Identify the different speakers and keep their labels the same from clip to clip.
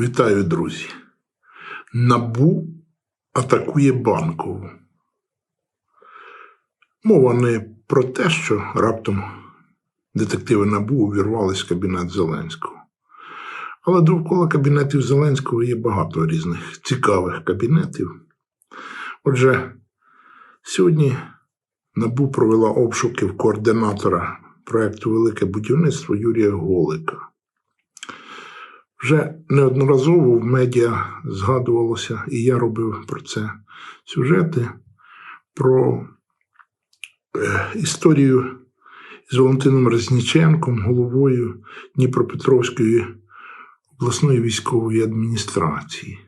Speaker 1: Вітаю, друзі. Набу атакує банкову. Мова не про те, що раптом детективи Набу увірвались в кабінет Зеленського. Але довкола кабінетів Зеленського є багато різних цікавих кабінетів. Отже, сьогодні Набу провела обшуки в координатора проєкту Велике будівництво Юрія Голика. Вже неодноразово в медіа згадувалося, і я робив про це сюжети, про е, історію з Валентином Резніченком, головою Дніпропетровської обласної військової адміністрації.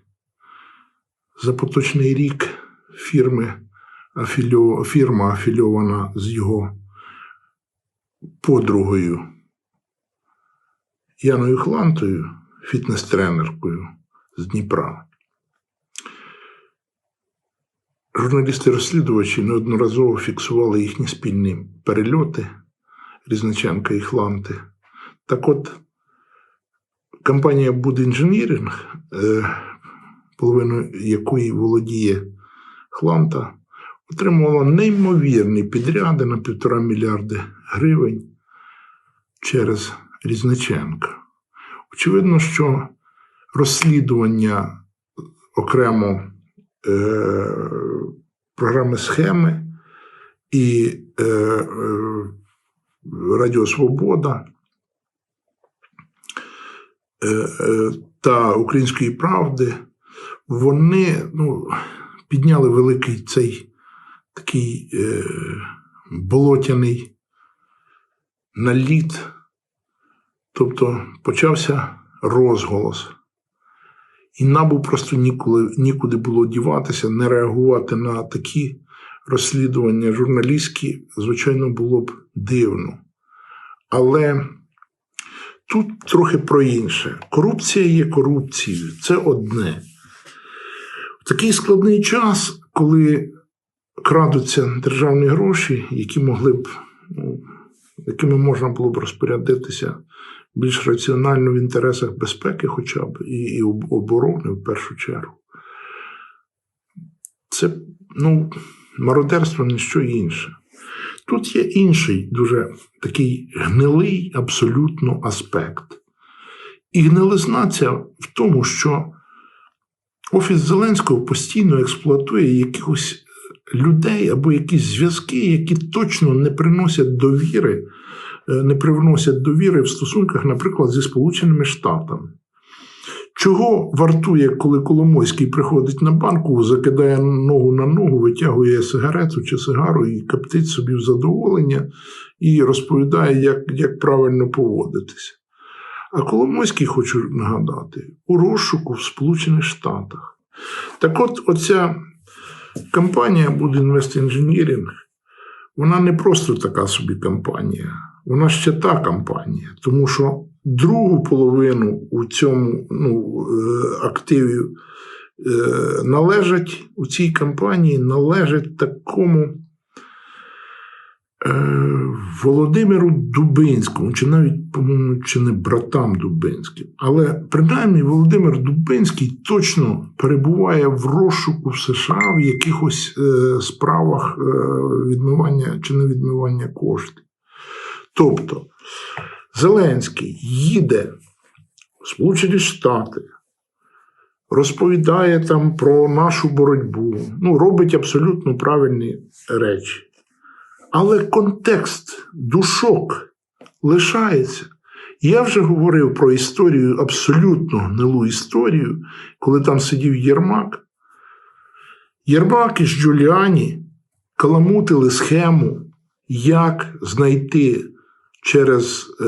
Speaker 1: За поточний рік фірми, фірма афільована з його подругою Яною Хлантою, фітнес-тренеркою з Дніпра. Журналісти-розслідувачі неодноразово фіксували їхні спільні перельоти Різниченка і Хланти. Так от, компанія Будінженіринг, е, половиною якої володіє Хланта, отримувала неймовірні підряди на півтора мільярди гривень через Різниченка. Очевидно, що розслідування окремо е, програми схеми і е, е, Радіо Свобода е, е, та Української правди, вони ну, підняли великий цей такий е, болотяний наліт. Тобто почався розголос. І набу просто ніколи, нікуди було діватися, не реагувати на такі розслідування журналістські, звичайно, було б дивно. Але тут трохи про інше. Корупція є корупцією, це одне. В такий складний час, коли крадуться державні гроші, які могли б, ну, якими можна було б розпорядитися більш раціонально в інтересах безпеки, хоча б і, і оборони в першу чергу. Це ну, мародерство не що інше. Тут є інший дуже такий гнилий абсолютно аспект. І гнилизна ця в тому, що Офіс Зеленського постійно експлуатує якихось людей або якісь зв'язки, які точно не приносять довіри не привносять довіри в стосунках, наприклад, зі Сполученими Штатами. Чого вартує, коли Коломойський приходить на банку, закидає ногу на ногу, витягує сигарету чи сигару і каптить собі в задоволення і розповідає, як, як правильно поводитися. А Коломойський, хочу нагадати, у розшуку в Сполучених Штатах. Так от, оця компанія буде Engineering, вона не просто така собі компанія вона ще та кампанія, тому що другу половину у цьому ну, е, активі е, належать у цій кампанії належать такому е, Володимиру Дубинському, чи навіть, по-моєму, чи не братам Дубинським. Але принаймні Володимир Дубинський точно перебуває в розшуку в США в якихось справах відмивання чи не відмивання коштів. Тобто Зеленський їде в Сполучені Штати, розповідає там про нашу боротьбу, ну, робить абсолютно правильні речі. Але контекст душок лишається. Я вже говорив про історію, абсолютно гнилу історію, коли там сидів Єрмак. Єрмак із Джуліані каламутили схему, як знайти через е,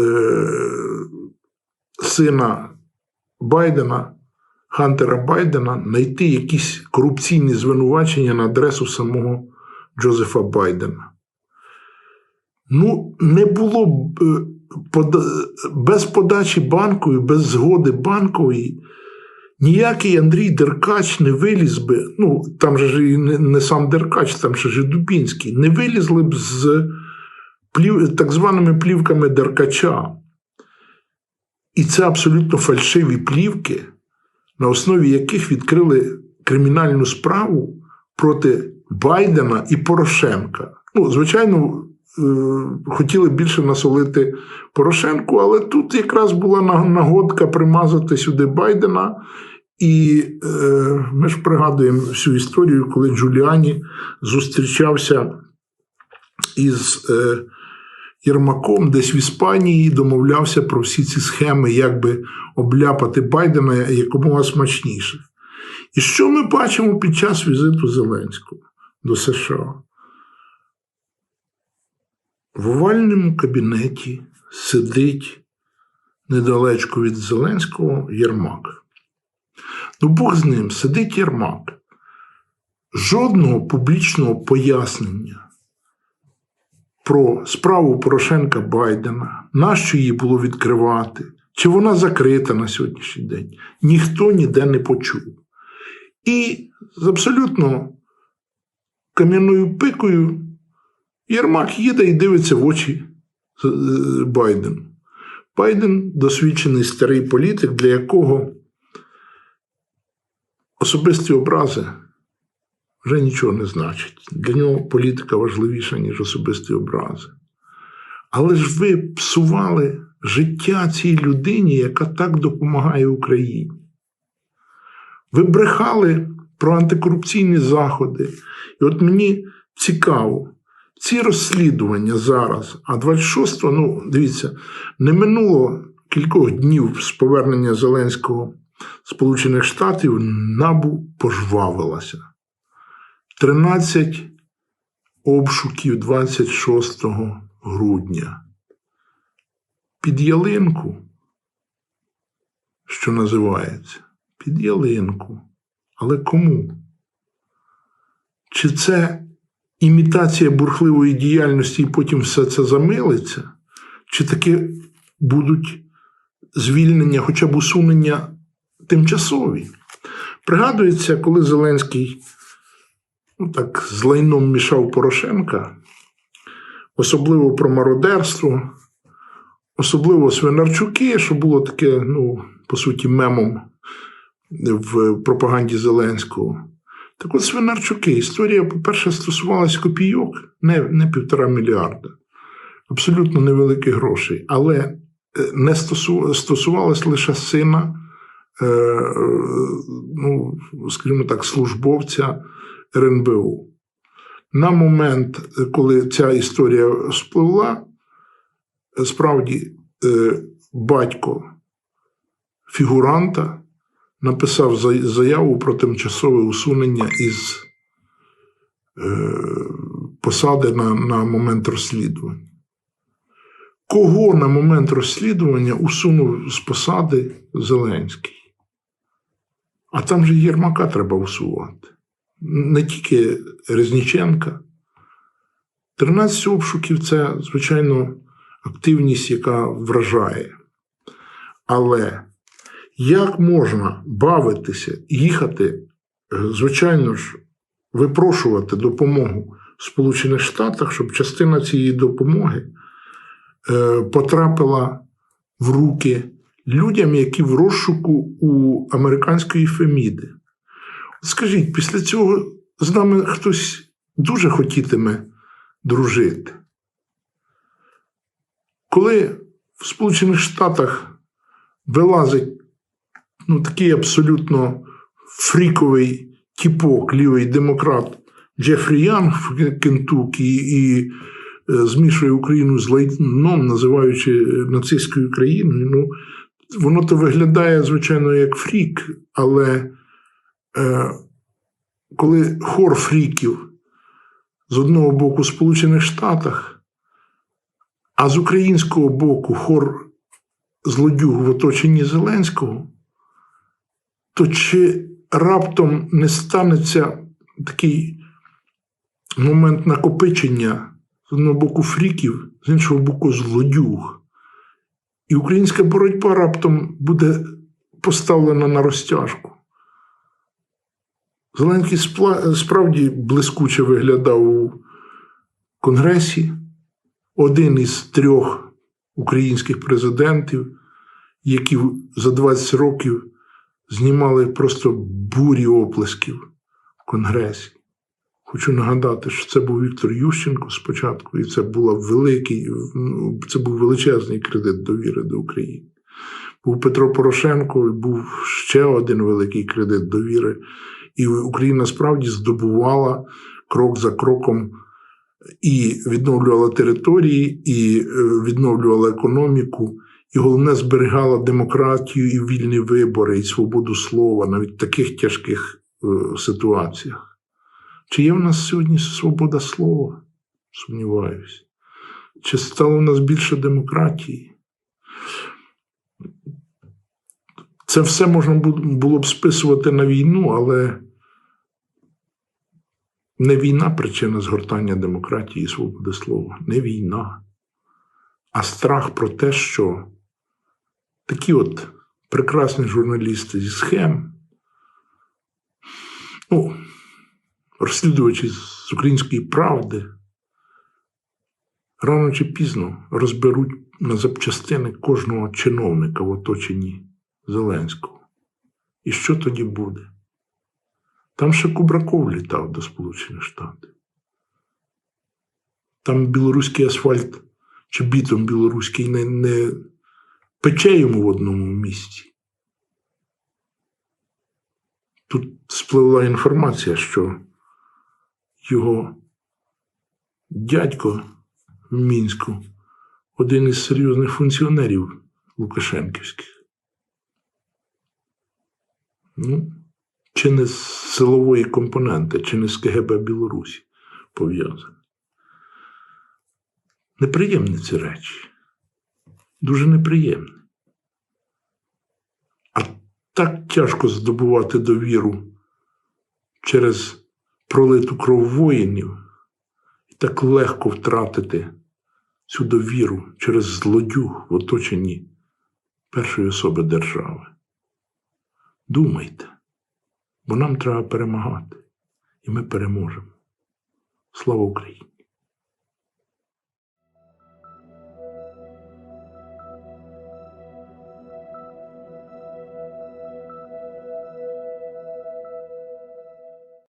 Speaker 1: сина Байдена, Хантера Байдена, знайти якісь корупційні звинувачення на адресу самого Джозефа Байдена. Ну, не було б е, без подачі банкової, без згоди банкової. Ніякий Андрій Деркач не виліз би, ну там же ж і не, сам Деркач, там же Дубінський, не вилізли б з так званими плівками Деркача. І це абсолютно фальшиві плівки, на основі яких відкрили кримінальну справу проти Байдена і Порошенка. Ну, звичайно, е, хотіли більше насолити Порошенку, але тут якраз була нагодка примазати сюди Байдена. І е, ми ж пригадуємо всю історію, коли Джуліані зустрічався із е, Єрмаком десь в Іспанії домовлявся про всі ці схеми, як би обляпати Байдена якомога смачніше. І що ми бачимо під час візиту Зеленського до США? В овальному кабінеті сидить недалечко від Зеленського Єрмак. Ну, Бог з ним сидить Єрмак. Жодного публічного пояснення про справу Порошенка Байдена, нащо її було відкривати, чи вона закрита на сьогоднішній день, ніхто ніде не почув. І з абсолютно кам'яною пикою Єрмак їде і дивиться в очі е, Байдену. Байден досвідчений старий політик, для якого особисті образи вже нічого не значить. Для нього політика важливіша, ніж особисті образи. Але ж ви псували життя цій людині, яка так допомагає Україні. Ви брехали про антикорупційні заходи. І от мені цікаво, ці розслідування зараз, а 26-го, ну, дивіться, не минуло кількох днів з повернення Зеленського Сполучених Штатів, набу пожвавилася. 13 обшуків 26 грудня. Під ялинку, що називається, під ялинку. Але кому? Чи це імітація бурхливої діяльності і потім все це замилиться? Чи таки будуть звільнення, хоча б усунення тимчасові? Пригадується, коли Зеленський так, з лайном мішав Порошенка, особливо про мародерство, особливо Свинарчуки, що було таке, ну, по суті, мемом в пропаганді Зеленського. Так от Свинарчуки, історія, по-перше, стосувалась копійок, не, не півтора мільярда, абсолютно невеликих грошей, але е, не стосу, стосувалась лише сина, е, е, ну, скажімо так, службовця РНБУ. На момент, коли ця історія спливла, справді е, батько фігуранта написав заяву про тимчасове усунення із е, посади на, на момент розслідування. Кого на момент розслідування усунув з посади Зеленський? А там же Єрмака треба усувати. Не тільки Резніченка. 13 обшуків це, звичайно, активність, яка вражає. Але як можна бавитися, їхати, звичайно ж, випрошувати допомогу в Сполучених Штатах, щоб частина цієї допомоги е, потрапила в руки людям, які в розшуку у американської Феміди. Скажіть, після цього з нами хтось дуже хотітиме дружити. Коли в Сполучених Штатах вилазить ну, такий абсолютно фріковий тіпок, лівий демократ Джефрі Янг в Кентукі і е, змішує Україну з лайном, називаючи нацистською країною, ну, воно то виглядає, звичайно, як фрік, але е, коли хор фріків з одного боку Сполучених Штатах, а з українського боку хор злодюг в оточенні Зеленського, то чи раптом не станеться такий момент накопичення з одного боку фріків, з іншого боку, злодюг? І українська боротьба раптом буде поставлена на розтяжку. Зеленський справді блискуче виглядав у Конгресі, один із трьох українських президентів, які за 20 років знімали просто бурі оплесків в Конгресі. Хочу нагадати, що це був Віктор Ющенко спочатку, і це була великий, це був величезний кредит довіри до України. Був Петро Порошенко, і був ще один великий кредит довіри. І Україна справді здобувала крок за кроком і відновлювала території, і е, відновлювала економіку, і головне зберігала демократію і вільні вибори, і свободу слова навіть в таких тяжких е, ситуаціях. Чи є в нас сьогодні свобода слова? Сумніваюся. Чи стало в нас більше демократії? Це все можна було б списувати на війну, але не війна причина згортання демократії і свободи слова, не війна, а страх про те, що такі от прекрасні журналісти зі схем, ну, розслідувачі з української правди, рано чи пізно розберуть на запчастини кожного чиновника в оточенні Зеленського. І що тоді буде? Там ще Кубраков літав до Сполучених Штатів. Там білоруський асфальт чи бітом білоруський не, не пече йому в одному місці. Тут спливла інформація, що його дядько в Мінську один із серйозних функціонерів Лукашенківських. Ну, чи не з силової компоненти, чи не з КГБ Білорусі пов'язані. Неприємні ці речі. Дуже неприємні. А так тяжко здобувати довіру через пролиту кров воїнів, і так легко втратити цю довіру через злодюг в оточенні першої особи держави. Думайте, бо нам треба перемагати, і ми переможемо. Слава Україні!